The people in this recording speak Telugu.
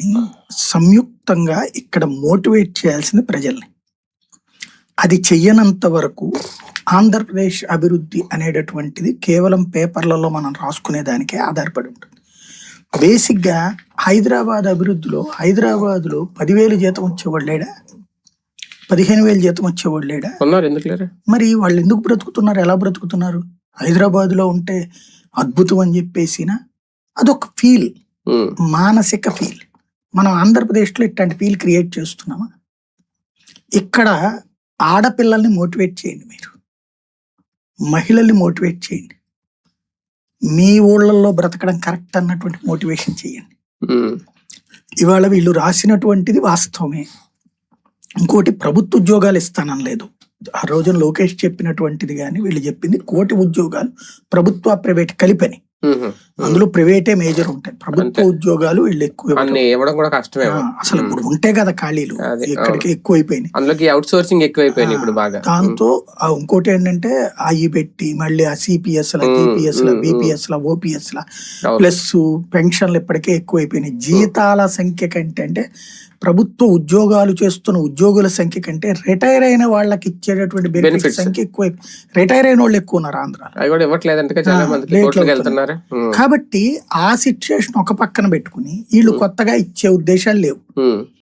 కానీ సంయుక్తంగా ఇక్కడ మోటివేట్ చేయాల్సింది ప్రజల్ని. అది చెయ్యనంత వరకు ఆంధ్రప్రదేశ్ అభివృద్ధి అనేటటువంటిది కేవలం పేపర్లలో మనం రాసుకునే దానికే ఆధారపడి ఉంటుంది. బేసిక్గా హైదరాబాద్ అభివృద్ధిలో హైదరాబాద్లో పదివేలు జీతం వచ్చేవాడు లేడా? పదిహేను వేలు జీతం వచ్చేవాడు లేడా? మరి వాళ్ళు ఎందుకు బ్రతుకుతున్నారు? ఎలా బ్రతుకుతున్నారు? హైదరాబాద్లో ఉంటే అద్భుతం అని చెప్పేసిన అదొక ఫీల్. మానసిక ఫీల్. మనం ఆంధ్రప్రదేశ్లో ఇట్లాంటి ఫీల్ క్రియేట్ చేస్తున్నామా? ఇక్కడ ఆడపిల్లల్ని మోటివేట్ చేయండి మీరు. మహిళల్ని మోటివేట్ చేయండి. మీ ఊళ్ళల్లో బ్రతకడం కరెక్ట్ అన్నటువంటి మోటివేషన్ చేయండి. ఇవాళ వీళ్ళు రాసినటువంటిది వాస్తవమే. ఇంకోటి ప్రభుత్వ ఉద్యోగాలు ఇస్తానని లేదు. ఆ రోజున లోకేష్ చెప్పినటువంటిది కానీ వీళ్ళు చెప్పింది కోటి ఉద్యోగాలు ప్రభుత్వ ప్రైవేట్ కలిపని. అందులో ప్రైవేటే మేజర్ ఉంటాయి. ప్రభుత్వ ఉద్యోగాలు వీళ్ళు ఎక్కువ ఇవ్వడం. కూడా కష్టమే. అసలు ఇప్పుడు ఉంటే కదా ఖాళీలు. అదే, ఇక్కడికి ఎక్కువ అయిపోయినాయి. అందులోకి అవుట్ సోర్సింగ్ ఎక్కువైపోయింది ఇప్పుడు బాగా. దాంతో ఆ ఇంకోటి ఏంటంటే అవి పెట్టి మళ్ళీ ఆ సిపిఎస్ లా జిపిఎస్ లా బిపిఎస్ లా ఓపీఎస్ లా. ప్లస్ పెన్షన్లు ఇప్పటికే ఎక్కువైపోయినాయి జీతాల సంఖ్య కంటే అంటే ప్రభుత్వ ఉద్యోగాలు చేస్తున్న ఉద్యోగుల సంఖ్య కంటే రిటైర్ అయిన వాళ్ళకి ఇచ్చేటటువంటి బెనిఫిట్. సంఖ్య ఎక్కువ రిటైర్ అయిన వాళ్ళు ఎక్కువ ఉన్నారు ఆంధ్రాలో. అవి కాబట్టి ఆ సిచ్యుయేషన్ ఒక పక్కన పెట్టుకుని వీళ్ళు కొత్తగా ఇచ్చే ఉద్దేశాలు లేవు.